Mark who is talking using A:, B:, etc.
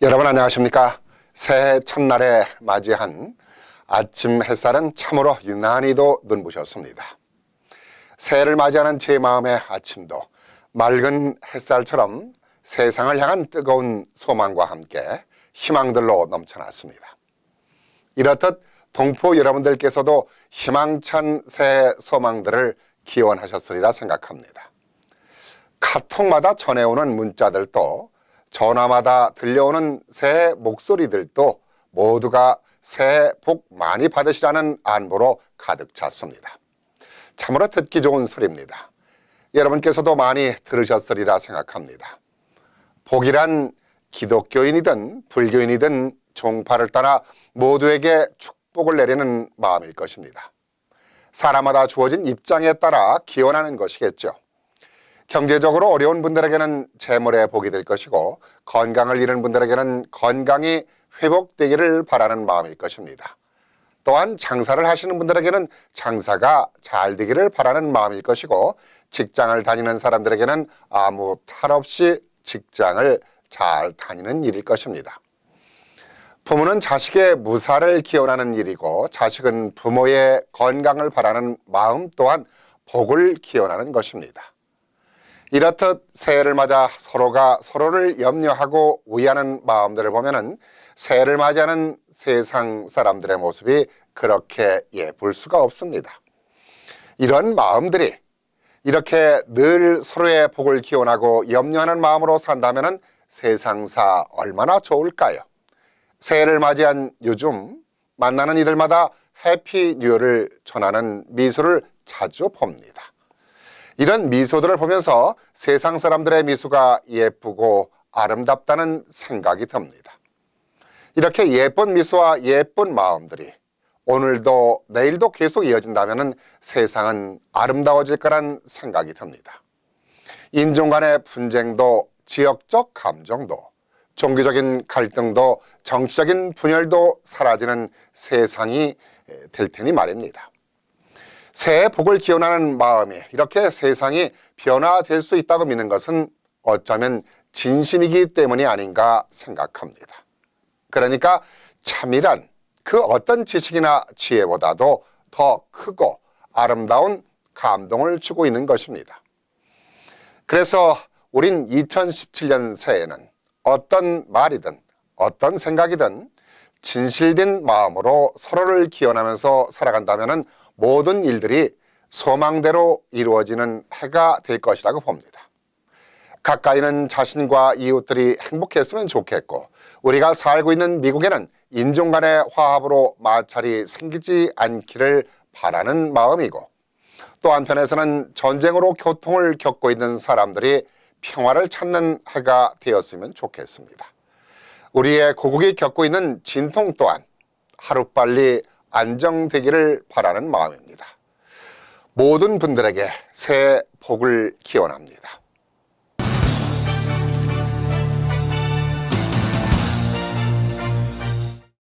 A: 여러분 안녕하십니까? 새해 첫날에 맞이한 아침 햇살은 참으로 유난히도 눈부셨습니다. 새해를 맞이하는 제 마음의 아침도 맑은 햇살처럼 세상을 향한 뜨거운 소망과 함께 희망들로 넘쳐났습니다. 이렇듯 동포 여러분들께서도 희망찬 새해 소망들을 기원하셨으리라 생각합니다. 카톡마다 전해오는 문자들도 전화마다 들려오는 새해 목소리들도 모두가 새해 복 많이 받으시라는 안보로 가득 찼습니다. 참으로 듣기 좋은 소리입니다. 여러분께서도 많이 들으셨으리라 생각합니다. 복이란 기독교인이든 불교인이든 종파를 따라 모두에게 축복을 내리는 마음일 것입니다. 사람마다 주어진 입장에 따라 기원하는 것이겠죠. 경제적으로 어려운 분들에게는 재물의 복이 될 것이고 건강을 잃은 분들에게는 건강이 회복되기를 바라는 마음일 것입니다. 또한 장사를 하시는 분들에게는 장사가 잘 되기를 바라는 마음일 것이고 직장을 다니는 사람들에게는 아무 탈 없이 직장을 잘 다니는 일일 것입니다. 부모는 자식의 무사를 기원하는 일이고 자식은 부모의 건강을 바라는 마음 또한 복을 기원하는 것입니다. 이렇듯 새해를 맞아 서로가 서로를 염려하고 위하는 마음들을 보면은 새해를 맞이하는 세상 사람들의 모습이 그렇게 예쁠 수가 없습니다. 이런 마음들이 이렇게 늘 서로의 복을 기원하고 염려하는 마음으로 산다면은 세상사 얼마나 좋을까요? 새해를 맞이한 요즘 만나는 이들마다 해피 뉴어를 전하는 미소를 자주 봅니다. 이런 미소들을 보면서 세상 사람들의 미소가 예쁘고 아름답다는 생각이 듭니다. 이렇게 예쁜 미소와 예쁜 마음들이 오늘도 내일도 계속 이어진다면 세상은 아름다워질 거란 생각이 듭니다. 인종 간의 분쟁도 지역적 감정도 종교적인 갈등도 정치적인 분열도 사라지는 세상이 될 테니 말입니다. 새해 복을 기원하는 마음이 이렇게 세상이 변화될 수 있다고 믿는 것은 어쩌면 진심이기 때문이 아닌가 생각합니다. 그러니까 참이란 그 어떤 지식이나 지혜보다도 더 크고 아름다운 감동을 주고 있는 것입니다. 그래서 우린 2017년 새해는 어떤 말이든 어떤 생각이든 진실된 마음으로 서로를 기원하면서 살아간다면 모든 일들이 소망대로 이루어지는 해가 될 것이라고 봅니다. 가까이는 자신과 이웃들이 행복했으면 좋겠고 우리가 살고 있는 미국에는 인종 간의 화합으로 마찰이 생기지 않기를 바라는 마음이고 또 한편에서는 전쟁으로 교통을 겪고 있는 사람들이 평화를 찾는 해가 되었으면 좋겠습니다. 우리의 고국이 겪고 있는 진통 또한 하루빨리 안정되기를 바라는 마음입니다. 모든 분들에게 새해 복을 기원합니다.